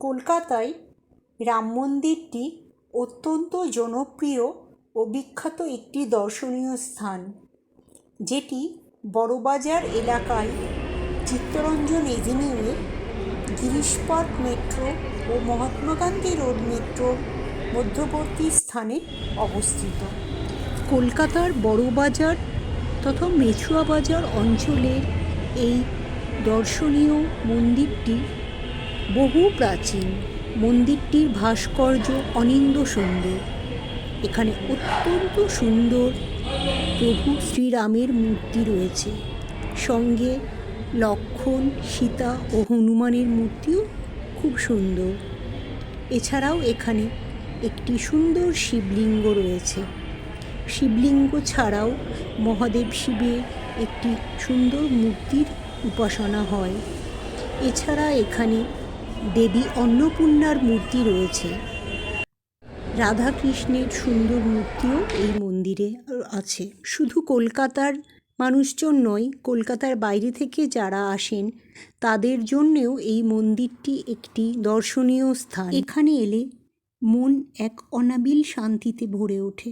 কলকাতায় রাম মন্দিরটি অত্যন্ত জনপ্রিয় ও বিখ্যাত একটি দর্শনীয় স্থান, যেটি বড়বাজার এলাকায় চিত্তরঞ্জন এভিনিউয়ে গিরিশ পার্ক মেট্রো ও মহাত্মা গান্ধী রোড মেট্রোর মধ্যবর্তী স্থানে অবস্থিত। কলকাতার বড়বাজার তথা মেছুয়া বাজার অঞ্চলের এই দর্শনীয় মন্দিরটি বহু প্রাচীন মন্দিরটির ভাস্কর্য অনিন্দ সুন্দর এখানে অত্যন্ত সুন্দর প্রভু শ্রীরামের মূর্তি রয়েছে। সঙ্গে লক্ষ্মণ সীতা ও হনুমানের মূর্তিও খুব সুন্দর। এছাড়াও এখানে একটি সুন্দর শিবলিঙ্গ রয়েছে। শিবলিঙ্গ ছাড়াও মহাদেব শিবের একটি সুন্দর মূর্তির উপাসনা হয়। এছাড়া এখানে দেবী অন্নপূর্ণার মূর্তি রয়েছে। রাধাকৃষ্ণের সুন্দর মূর্তিও এই মন্দিরে আছে। শুধু কলকাতার মানুষজন নয়, কলকাতার বাইরে থেকে যারা আসেন, তাদের জন্যেও এই মন্দিরটি একটি দর্শনীয় স্থান। এখানে এলে মন এক অনাবিল শান্তিতে ভরে ওঠে।